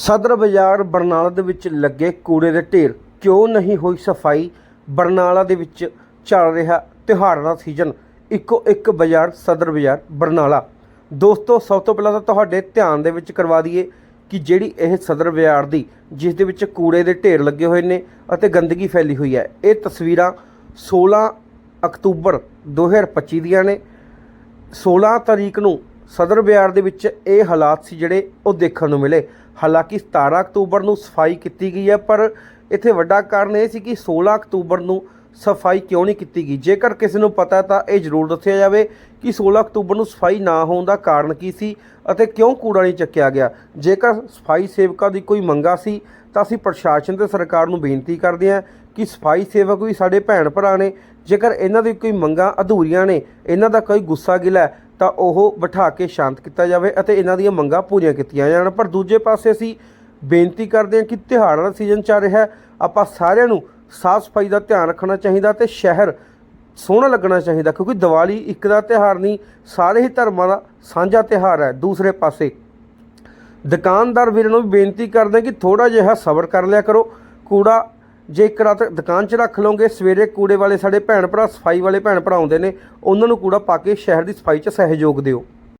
ਸਦਰ ਬਾਜ਼ਾਰ ਬਰਨਾਲਾ ਦੇ ਵਿੱਚ ਲੱਗੇ ਕੂੜੇ ਦੇ ਢੇਰ ਕਿਉਂ ਨਹੀਂ ਹੋਈ ਸਫ਼ਾਈ? ਬਰਨਾਲਾ ਦੇ ਵਿੱਚ ਚੱਲ ਰਿਹਾ ਤਿਉਹਾਰਾਂ ਦਾ ਸੀਜ਼ਨ। ਇੱਕੋ ਇੱਕ ਬਾਜ਼ਾਰ, ਸਦਰ ਬਾਜ਼ਾਰ, ਬਰਨਾਲਾ। ਦੋਸਤੋ, ਸਭ ਤੋਂ ਪਹਿਲਾਂ ਤਾਂ ਤੁਹਾਡੇ ਧਿਆਨ ਦੇ ਵਿੱਚ ਕਰਵਾ ਦਈਏ ਕਿ ਜਿਹੜੀ ਇਹ ਸਦਰ ਬਾਜ਼ਾਰ ਦੀ, ਜਿਸ ਦੇ ਵਿੱਚ ਕੂੜੇ ਦੇ ਢੇਰ ਲੱਗੇ ਹੋਏ ਨੇ ਅਤੇ ਗੰਦਗੀ ਫੈਲੀ ਹੋਈ ਹੈ, ਇਹ ਤਸਵੀਰਾਂ 16 ਅਕਤੂਬਰ 2025 ਦੀਆਂ ਨੇ। 16 ਤਰੀਕ ਨੂੰ ਸਦਰ ਬਿਆਰ ਦੇ ਵਿੱਚ ਇਹ ਹਾਲਾਤ ਸੀ ਜਿਹੜੇ ਉਹ ਦੇਖਣ ਨੂੰ ਮਿਲੇ। ਹਾਲਾਂਕਿ 17 ਅਕਤੂਬਰ ਨੂੰ ਸਫ਼ਾਈ ਕੀਤੀ ਗਈ ਹੈ, ਪਰ ਇੱਥੇ ਵੱਡਾ ਕਾਰਨ ਇਹ ਸੀ ਕਿ 16 ਅਕਤੂਬਰ ਨੂੰ ਸਫ਼ਾਈ ਕਿਉਂ ਨਹੀਂ ਕੀਤੀ ਗਈ? ਜੇਕਰ ਕਿਸੇ ਨੂੰ ਪਤਾ ਤਾਂ ਇਹ ਜ਼ਰੂਰ ਦੱਸਿਆ ਜਾਵੇ ਕਿ 16 ਅਕਤੂਬਰ ਨੂੰ ਸਫ਼ਾਈ ਨਾ ਹੋਣ ਦਾ ਕਾਰਨ ਕੀ ਸੀ ਅਤੇ ਕਿਉਂ ਕੂੜਾ ਨਹੀਂ ਚੱਕਿਆ ਗਿਆ। ਜੇਕਰ ਸਫ਼ਾਈ ਸੇਵਕਾਂ ਦੀ ਕੋਈ ਮੰਗਾ ਸੀ, ਤਾਂ ਅਸੀਂ ਪ੍ਰਸ਼ਾਸਨ ਤੇ ਸਰਕਾਰ ਨੂੰ ਬੇਨਤੀ ਕਰਦੇ ਹਾਂ ਕਿ ਸਫ਼ਾਈ ਸੇਵਕ ਵੀ ਸਾਡੇ ਭੈਣ ਭਰਾ ਨੇ। ਜੇਕਰ ਇਹਨਾਂ ਦੀ ਕੋਈ ਮੰਗਾਂ ਅਧੂਰੀਆਂ ਨੇ, ਇਹਨਾਂ ਦਾ ਕੋਈ ਗੁੱਸਾ ਗਿਲਾ ਤਾਂ ਉਹ ਬਿਠਾ ਕੇ ਸ਼ਾਂਤ ਕੀਤਾ ਜਾਵੇ ਅਤੇ ਇਹਨਾਂ ਦੀਆਂ ਮੰਗਾਂ ਪੂਰੀਆਂ ਕੀਤੀਆਂ ਜਾਣ। ਪਰ ਦੂਜੇ ਪਾਸੇ ਅਸੀਂ ਬੇਨਤੀ ਕਰਦੇ ਹਾਂ ਕਿ ਤਿਉਹਾਰਾਂ ਦਾ ਸੀਜ਼ਨ ਚੱਲ ਰਿਹਾ ਆਪਾਂ ਸਾਰਿਆਂ ਨੂੰ ਸਾਫ਼ ਸਫ਼ਾਈ ਦਾ ਧਿਆਨ ਰੱਖਣਾ ਚਾਹੀਦਾ ਤੇ ਸ਼ਹਿਰ ਸੋਹਣਾ ਲੱਗਣਾ ਚਾਹੀਦਾ, ਕਿਉਂਕਿ ਦੀਵਾਲੀ ਇੱਕ ਦਾ ਤਿਉਹਾਰ ਨਹੀਂ, ਸਾਰੇ ਹੀ ਧਰਮਾਂ ਦਾ ਸਾਂਝਾ ਤਿਉਹਾਰ ਹੈ। ਦੂਸਰੇ ਪਾਸੇ ਦੁਕਾਨਦਾਰ ਵੀਰਾਂ ਨੂੰ ਵੀ ਬੇਨਤੀ ਕਰਦੇ ਹਾਂ ਕਿ ਥੋੜਾ ਜਿਹਾ ਸਬਰ ਕਰ ਲਿਆ ਕਰੋ। ਕੂੜਾ ਜੇ ਇੱਕ ਰਾਤ ਦੁਕਾਨ 'ਚ ਰੱਖ ਲਓਗੇ, ਸਵੇਰੇ ਕੂੜੇ ਵਾਲੇ ਸਾਡੇ ਭੈਣ ਭਰਾ, ਸਫ਼ਾਈ ਵਾਲੇ ਭੈਣ ਭਰਾ ਆਉਂਦੇ ਨੇ, ਉਹਨਾਂ ਨੂੰ ਕੂੜਾ ਪਾ ਕੇ ਸ਼ਹਿਰ ਦੀ ਸਫ਼ਾਈ 'ਚ ਸਹਿਯੋਗ ਦਿਓ।